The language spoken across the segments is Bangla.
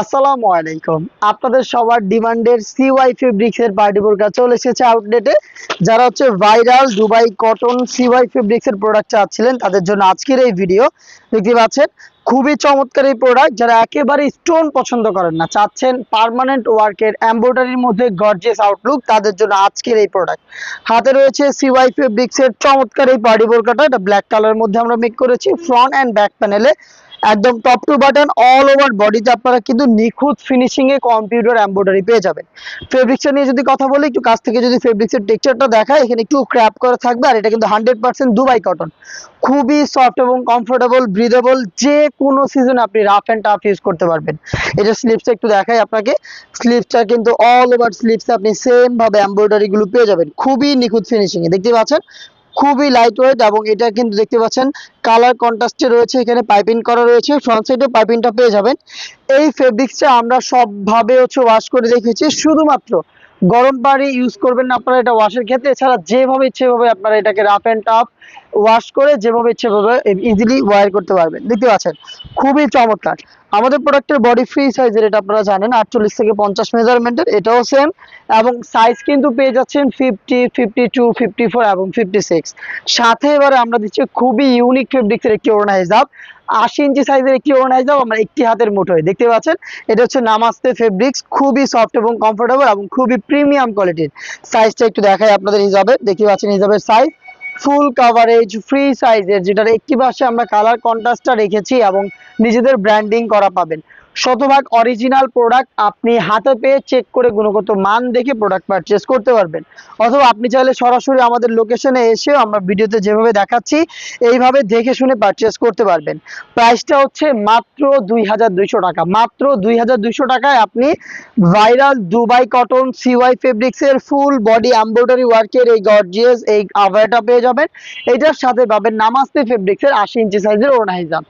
আসসালামু আলাইকুম। আপনাদের সবার ডিমান্ডের সিওয়াই ফেব্রিক্স এর চলে এসেছে আউটলেটে যারা হচ্ছে ভাইরাল দুবাই কটন সিওয়াই ফেব্রিক্স প্রোডাক্ট চাচ্ছিলেন, তাদের জন্য আজকের এই ভিডিও দেখতে পাচ্ছেন, খুবই চমৎকার এই প্রোডাক্ট যারা একেবারে স্টোন পছন্দ করেন না, চাচ্ছেন পার্মানেন্ট ওয়ার্কের এমব্রয়ডারির মধ্যে গর্জিয়াস আউটলুক তাদের জন্য আজকের এই প্রোডাক্ট হাতে রয়েছে সিওয়াই ফেব্রিক্স এর চমৎকার এই পার্টি এটা ব্ল্যাক কালারের মধ্যে আমরা মেক করেছি ফ্রন্ট অ্যান্ড ব্যাক প্যানেলে একদম top to button all over বডিতে আপনারা কিন্তু নিখুঁত ফিনিশিং এ কম্পিউটার এমব্রয়ডারি পেয়ে যাবেন। ফেব্রিক্সটা নিয়ে যদি কথা বলি, একটু কাছ থেকে যদি ফেব্রিক্সের টেক্সচারটা দেখায় এখানে একটু ক্র্যাপ করে থাকবে আর এটা কিন্তু হান্ড্রেড পার্সেন্ট দুবাই কটন খুবই সফট এবং কমফোর্টেবল ব্রিদেবল যে কোনো সিজনে আপনি রাফ অ্যান্ড টাফ ইউজ করতে পারবেন। এটা স্লিপসটা একটু দেখাই আপনাকে। স্লিপসটা কিন্তু অল ওভার স্লিপসে আপনি সেম ভাবে এমব্রয়ডারি গুলো পেয়ে যাবেন। খুবই নিখুঁত ফিনিশিং এ দেখতে পাচ্ছেন? খুবই লাইট ওয়েট এবং এটা কিন্তু দেখতে পাচ্ছেন কালার কন্ট্রাস্টে রয়েছে, এখানে পাইপিং করা রয়েছে ফ্রন্ট সাইডে পাইপিংটা পেয়ে যাবেন। এই ফেব্রিক্সটা আমরা সবভাবে হচ্ছে ওয়াশ করে দেখেছি শুধুমাত্র গরম পানি ইউজ করবেন না আপনারা এটা ওয়াশের ক্ষেত্রে, এছাড়া যেভাবে ইচ্ছে আপনারা এটাকে রাফ অ্যান্ড টাফ ওয়াশ করে যেভাবে ইচ্ছে ভাবে ইজিলি ওয়ার করতে পারবেন। দেখতে পাচ্ছেন, খুবই চমৎকার। আমাদের প্রোডাক্টের বডি ফ্রি সাইজের এটা আপনারা জানেন, আটচল্লিশ থেকে পঞ্চাশ মেজারমেন্টের এটাও সেম এবং সাইজ কিন্তু পেয়ে যাচ্ছেন fifty fifty two fifty four এবং ফিফটি সিক্স সাথে এবারে আমরা দিচ্ছি খুবই ইউনিক ফেব্রিক্সের একটি ওড়না হিসাব আশি ইঞ্চি সাইজের একটি ওড়না হিসাব আমরা একটি হাতের মুঠোয় দেখতে পাচ্ছেন, এটা হচ্ছে নামাস্তে ফেব্রিক্স খুবই সফট এবং কমফোর্টেবল এবং খুবই প্রিমিয়াম কোয়ালিটির সাইজটা একটু দেখাই আপনাদের হিসাবে দেখতে পাচ্ছেন হিসাবের সাইজ ফুল কাভারেজ ফ্রি সাইজের যেটার একটি পাশে আমরা কালার কন্ট্রাস্টটা রেখেছি এবং নিজেদের ব্র্যান্ডিং করা পাবেন। শতভাগ অরিজিনাল প্রোডাক্ট আপনি হাতে পেয়ে চেক করে গুণগত মান দেখে প্রোডাক্ট পারচেস করতে পারবেন। অথবা আপনি চাইলে সরাসরি আমাদের লোকেশনে এসেও আমরা ভিডিওতে যেভাবে দেখাচ্ছি, এইভাবে দেখে শুনে পারচেস করতে পারবেন। প্রাইসটা হচ্ছে মাত্র দুই হাজার দুইশো টাকা। মাত্র দুই হাজার দুইশো টাকায় আপনি ভাইরাল দুবাই কটন সিওয়াই ফেব্রিক্স এর ফুল বডি এমব্রয়ডারি ওয়ার্কের এই গর্জিয়াস এই আভারটা পেয়ে যাবেন। এটার সাথে পাবেন নামাস্তে ফেব্রিক্স এর আশি ইঞ্চি সাইজের ওড়না হিজাব।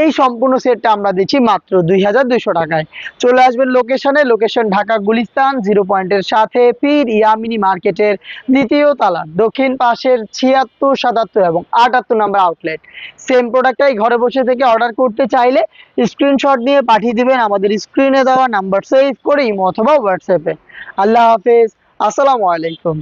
এই সম্পূর্ণ সেটটা আমরা দিচ্ছি মাত্র দুই হাজার দুইশো টাকায়। চলে আসবেন লোকেশনে লোকেশন ঢাকা গুলিস্তান জিরো পয়েন্টের সাথে পীর ইয়ামিনী মার্কেটের দ্বিতীয় তালা, দক্ষিণ পাশের ছিয়াত্তর, সাতাত্তর এবং আটাত্তর নাম্বার আউটলেট সেম প্রোডাক্টটাই ঘরে বসে থেকে অর্ডার করতে চাইলে স্ক্রিনশট নিয়ে পাঠিয়ে দিবেন আমাদের স্ক্রিনে দেওয়া নাম্বার সেভ করে ইমো অথবা হোয়াটসঅ্যাপে আল্লাহ হাফেজ। আসসালামু আলাইকুম।